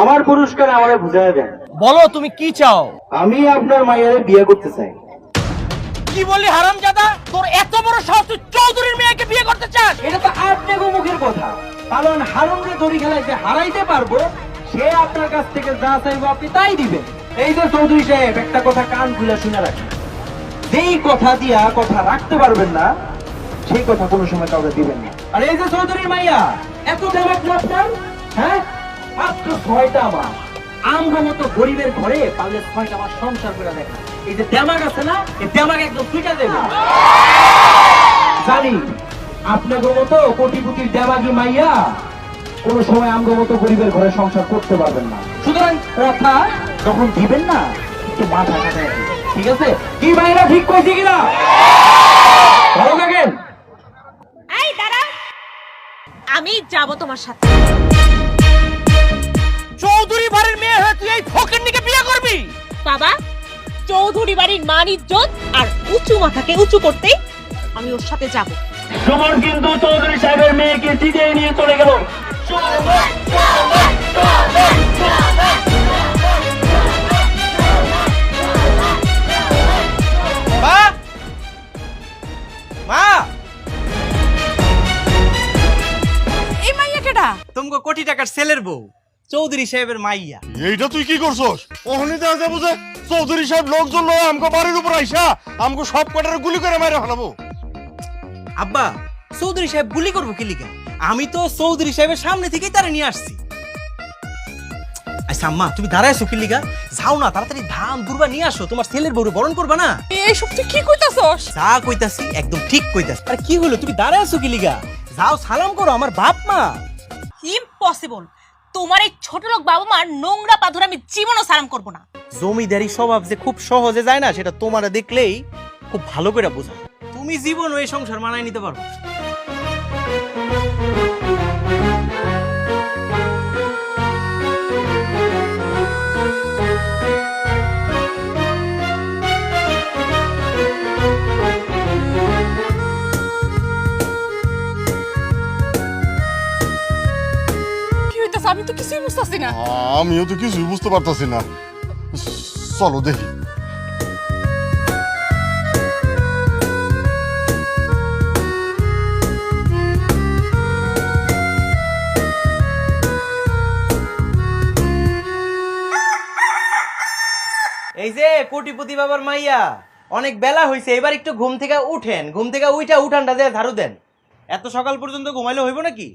আমার পুরস্কার আমারে বুঝাই দেন। বলো তুমি কি চাও? আমি আপনার মাইয়ারে বিয়ে করতে চাই। কি বললি হারামজাদা? তোর এত বড় সাহস তুই চৌধুরীর মেয়েকে বিয়ে করতে চাস? এটা তো আপনার মুখের কথা। কারণ হারুনকে দড়ি খেলায় যে হারাইতে পারব সে আপনার কাছ থেকে যা চাইব আপনি তাই দিবেন। এই যে চৌধুরী সাহেব একটা কথা কান খুলে শুনে রাখেন। যেই কথা দিয়া কথা রাখতে পারবেন না সেই কথা কোনো সময় কাউকে দিবেন না। আর এই যে চৌধুরীর মাইয়া এত দেমাক না আপনার? হ্যাঁ? ছয়টা মাস। আমগো মতো গরিবের ঘরে পারলে ছয়টা মাস সংসার করে দেখা এই যে দেমাক আছে না, এই দেমাক একদম ফিটা দেবে। জানি, আপনাদের মতো কোটিপতির দেবাগি মাইয়া কোনো সময় আমগো মতো গরিবের ঘরে সংসার করতে পারবেন না। সুতরাং কথা যখন দিবেন না, একটু মাথা খাটায় ঠিক আছে? কি ভাইরা ঠিক কইছি কিনা? ভালো থাকেন আমি যাব তোমার সাথে। চৌধুরী বাড়ির মেয়ে হয়ে তুই এই ফকিরনিকে বিয়ে করবি? বাবা চৌধুরী বাড়ির মান ইজ্জত আর উঁচু মাথাকে উঁচু করতে আমি ওর সাথে যাব। সুমন কিন্তু চৌধুরী সাহেবের মেয়েকে চিঠিয়ে নিয়ে চলে গেল। মা! মা! এই মাইয়া কেডা তোমাকে কোটি টাকার সেলের বউ। চৌধুরী সাহেবের মাইয়া। এইটা তুই কি করছস? ওখানে দেখা যাব যে চৌধুরী সাহেব লোকজন লয় আমগো বাড়ির উপর আইসা আমগো সব কটারে গুলি করে মাইরা ফেলাবো। আব্বা চৌধুরী সাহেব গুলি করব কি লিগা? আমি তো চৌধুরী সাহেবের সামনে থেকেই তারা নিয়ে আসছি। আচ্ছা আম্মা তুমি দাঁড়াইছো কি লিগা? যাও না তাড়াতাড়ি ধান দুর্বা নিয়ে আসো তোমার ছেলের বউরে বরণ করবা না? এইসব তুই কি কইতাছস? যা কইতাছি একদম ঠিক কইতাছি। আরে কি হলো তুমি দাঁড়ায় আছো কি লিগা? যাও সালাম করো আমার বাপ মা। ইম্পসিবল তোমার এই ছোট লোক বাবা মার নোংরা পাথর আমি জীবনও সালাম করব না। জমিদারি স্বভাব যে খুব সহজে যায় না, সেটা তোমারা দেখলেই খুব ভালো করে বোঝা তুমি জীবন এই সংসার মানায় নিতে পারো হইতাছে আমি তো কিছুই বুঝতাছি না। আমিও তো কিছুই বুঝতে পারতাছি না। চলো দেখি। এই যে কোটিপতি বাবার মাইয়া অনেক বেলা হয়েছে এবার একটু ঘুম থেকে উঠেন। ঘুম থেকে উইটা উঠানটা দিয়ে ঝাড়ু দেন। এত সকাল পর্যন্ত ঘুমাইলে হইব নাকি?